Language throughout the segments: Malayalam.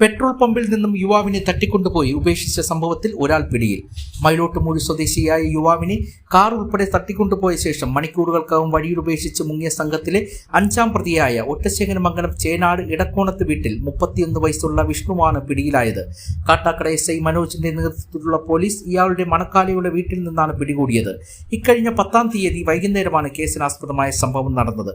പെട്രോൾ പമ്പിൽ നിന്നും യുവാവിനെ തട്ടിക്കൊണ്ടുപോയി ഉപേക്ഷിച്ച സംഭവത്തിൽ ഒരാൾ പിടിയിൽ. മയിലോട്ടുമൂഴി സ്വദേശിയായ യുവാവിനെ കാർ ഉൾപ്പെടെ തട്ടിക്കൊണ്ടുപോയ ശേഷം മണിക്കൂറുകൾക്കകം വഴിയിൽ ഉപേക്ഷിച്ച് മുങ്ങിയ സംഘത്തിലെ അഞ്ചാം പ്രതിയായ ഒറ്റശേഖര മംഗലം ചേനാട് ഇടക്കോണത്ത് വീട്ടിൽ മുപ്പത്തിയൊന്ന് വയസ്സുള്ള വിഷ്ണുവാണ് പിടിയിലായത്. കാട്ടാക്കട എസ് ഐ മനോജിന്റെ നേതൃത്വത്തിലുള്ള പോലീസ് ഇയാളുടെ മണക്കാലയുടെ വീട്ടിൽ നിന്നാണ് പിടികൂടിയത്. ഇക്കഴിഞ്ഞ പത്താം തീയതി വൈകുന്നേരമാണ് കേസിനാസ്പദമായ സംഭവം നടന്നത്.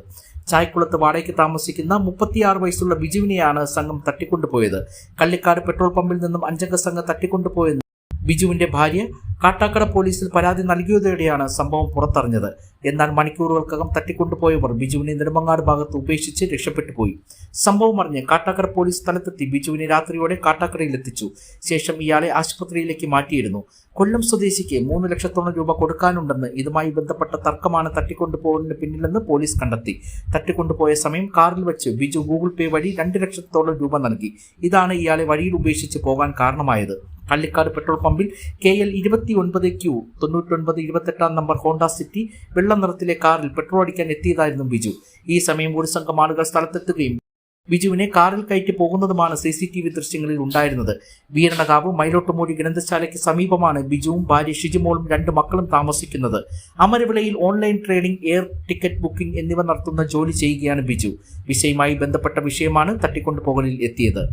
ചായക്കുളത്ത് വാടകയ്ക്ക് താമസിക്കുന്ന മുപ്പത്തിയാറ് വയസ്സുള്ള ബിജുവിനെയാണ് സംഘം തട്ടിക്കൊണ്ടുപോയത്. കള്ളിക്കാട് പെട്രോൾ പമ്പിൽ നിന്നും അഞ്ചംഗ സംഘം തട്ടിക്കൊണ്ടുപോയെന്ന് ബിജുവിന്റെ ഭാര്യ കാട്ടാക്കട പോലീസിൽ പരാതി നൽകിയതോടെയാണ് സംഭവം പുറത്തറിഞ്ഞത്. എന്നാൽ മണിക്കൂറുകൾക്കകം തട്ടിക്കൊണ്ടുപോയവർ ബിജുവിനെ നെടുമങ്ങാട് ഭാഗത്ത് ഉപേക്ഷിച്ച് രക്ഷപ്പെട്ടു പോയി. സംഭവം അറിഞ്ഞ് കാട്ടാക്കട പോലീസ് സ്ഥലത്തെത്തി ബിജുവിനെ രാത്രിയോടെ കാട്ടാക്കടയിലെത്തിച്ചു ശേഷം ഇയാളെ ആശുപത്രിയിലേക്ക് മാറ്റിയിരുന്നു. കൊല്ലം സ്വദേശിക്ക് മൂന്ന് ലക്ഷത്തോളം രൂപ കൊടുക്കാനുണ്ടെന്ന് ഇതുമായി ബന്ധപ്പെട്ട തർക്കമാണ് തട്ടിക്കൊണ്ടുപോകുന്നതിന് പിന്നിലെന്ന് പോലീസ് കണ്ടെത്തി. തട്ടിക്കൊണ്ടുപോയ സമയം കാറിൽ വെച്ച് ബിജു ഗൂഗിൾ പേ വഴി രണ്ട് ലക്ഷത്തോളം രൂപ നൽകി. ഇതാണ് ഇയാളെ വഴിയിൽ ഉപേക്ഷിച്ച് പോകാൻ കാരണമായത്. കള്ളിക്കാട് പെട്രോൾ പമ്പിൽ കെ എൽ ഇരുപത്തി ഒൻപത് ക്യൂ തൊണ്ണൂറ്റൊൻപത് ഇരുപത്തെട്ടാം നമ്പർ ഹോണ്ട സിറ്റി വെള്ള നിറത്തിലെ കാറിൽ പെട്രോൾ അടിക്കാൻ എത്തിയതായിരുന്നു ബിജു. ഈ സമയം ഒരു സംഘം ആളുകൾ സ്ഥലത്തെത്തുകയും ബിജുവിനെ കാറിൽ കയറ്റി പോകുന്നതുമാണ് സി സി ടി വി ദൃശ്യങ്ങളിൽ ഉണ്ടായിരുന്നത്. വീരണകാവ് മൈലോട്ടുമൂടി ഗ്രന്ഥശാലയ്ക്ക് സമീപമാണ് ബിജുവും ഭാര്യ ഷിജിമോളും രണ്ട് മക്കളും താമസിക്കുന്നത്. അമരവിളയിൽ online trading air ticket booking എന്നിവ നടത്തുന്ന ജോലി ചെയ്യുകയാണ് ബിജു. വിഷയമായി ബന്ധപ്പെട്ട വിഷയമാണ് തട്ടിക്കൊണ്ടുപോകലിൽ എത്തിയത്.